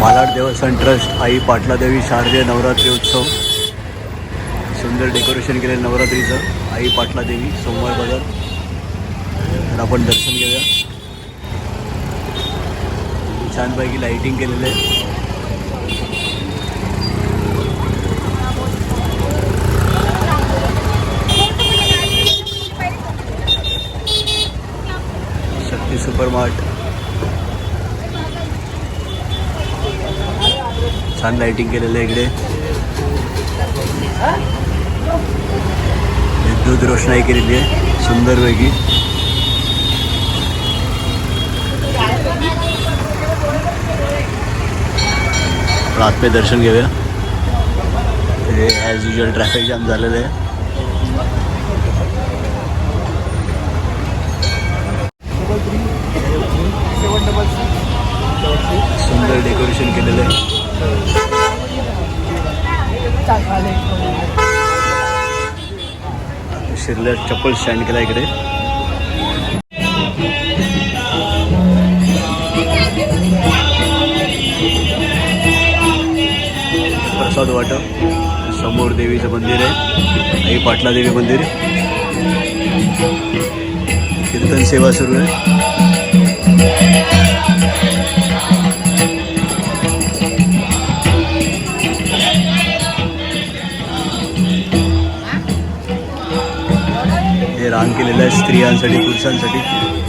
मालाड देवस्थान ट्रस्ट आई पाटलादेवी शारदीय नवरात्री उत्सव. सुंदर डेकोरेशन केलेलं नवरात्रीचं. आई पाटलादेवी सोमवार बाजार तर आपण दर्शन घेऊया. छानपैकी लाईटिंग केलेलं आहे. शक्ती सुपर मार्ट छान लाइटिंग केलेलं आहे इकडे. विद्युत रोषणाई केलेली आहे सुंदर वेगळी आपण आतमध्ये दर्शन घेऊया. हे ॲज युजल ट्रॅफिक जाम झालेलं आहे. सुंदर डेकोरेशन केलेलं आहे. शिरल्या चप्पल स्टँड केला इकडे. प्रसाद वाटप समोर देवीचं मंदिर आहे आई पाटला देवी मंदिर. कीर्तन सेवा सुरू आहे. दान केलेलं आहे स्त्रियांसाठी पुरुषांसाठी.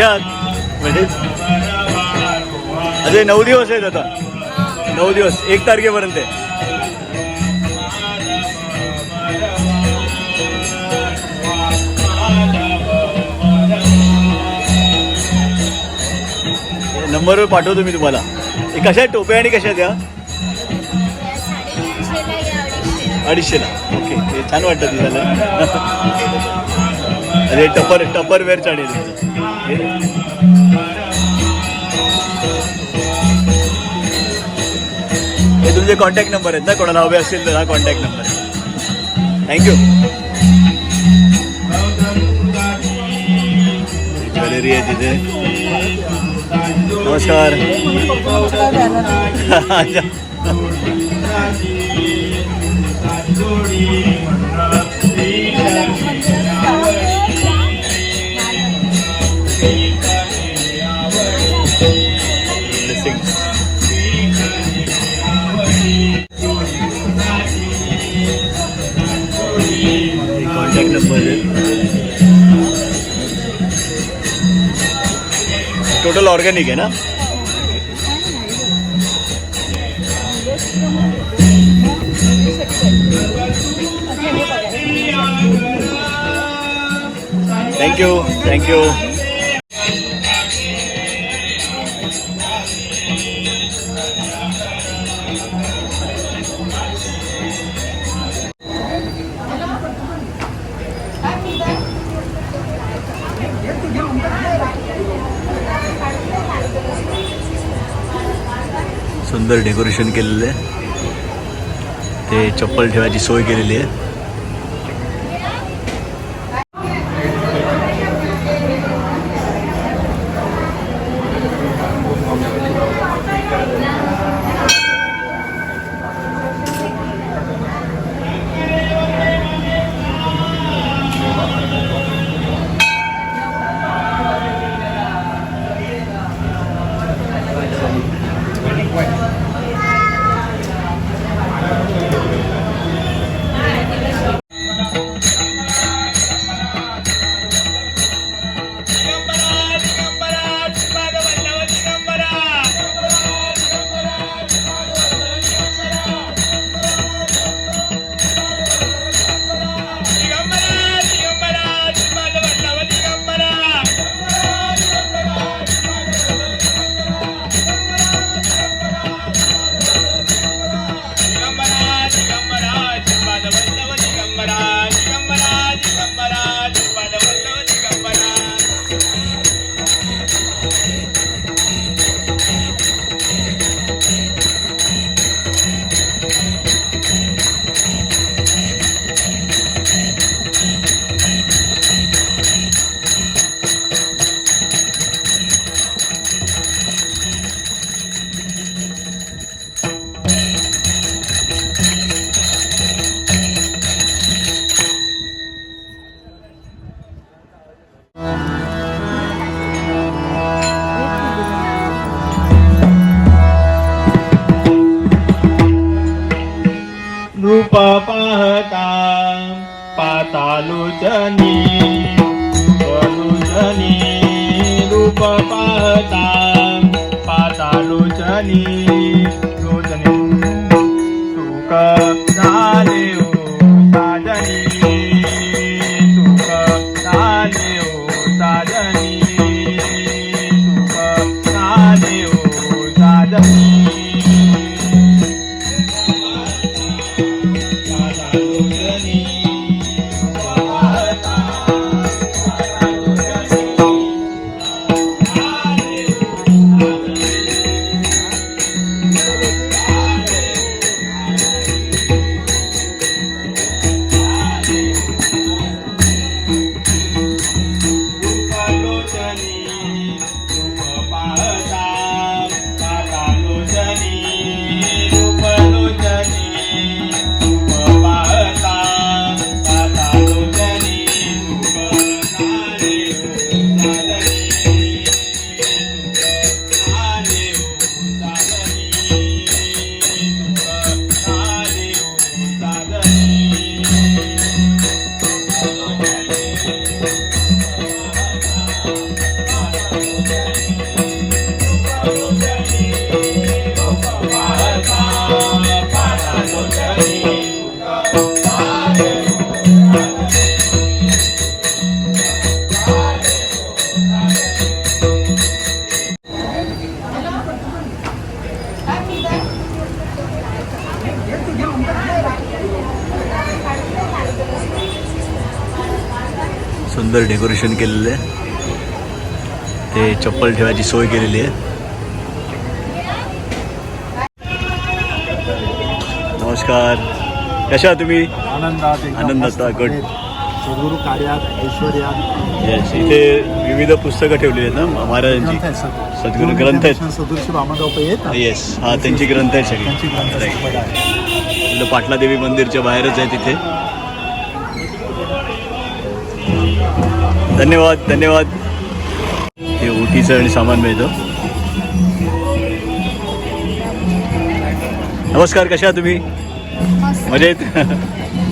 कशात म्हणजे अजय नऊ दिवस आहेत आता. नऊ दिवस. एक तारखेपर्यंत आहे. नंबरवर पाठवतो मी तुम्हाला. हे कशा टोप्या आणि कशा द्या अडीचशेला. ओके. हे छान वाटतं दिसायला. अरे टपर टपर वेअर चालेल तुमचं हे- तुमचे कॉन्टॅक्ट नंबर आहेत ना कोणाला हवे असतील तर हा कॉन्टॅक्ट नंबर आहे. थँक्यू ज्वेलरी आहे तिथे. नमस्कार. कॉन्टॅक्ट नंबर आहे. टोटल ऑर्गॅनिक आहे ना? थँक्यू थँक्यू सुंदर डेकोरेशन केलेलं आहे. ते चप्पल ठेवायची सोय केलेली आहे. रूप पाहता पातालोचनी लोचनी रूप पाहता पातालोचनी लोचनी सुख झाले सुंदर डेकोरेशन केलेलं आहे. ते चप्पल ठेवायची सोय केलेली आहे नमस्कार कशा तुम्ही आनंदात. मध्ये सद्गुरू कार्यात ऐश्वर्यात येस इथे विविध पुस्तकं ठेवलेली आहेत ना महाराजांची. सद्गुरू ग्रंथ आहेत. ना? येस हा त्यांची ग्रंथ आहेत सगळी आहे. आपलं पाटलादेवी मंदिरच्या बाहेरच आहे तिथे धन्यवाद धन्यवाद ओटीचं आणि सामान मिळतं. नमस्कार कशा तुम्ही? मजेत?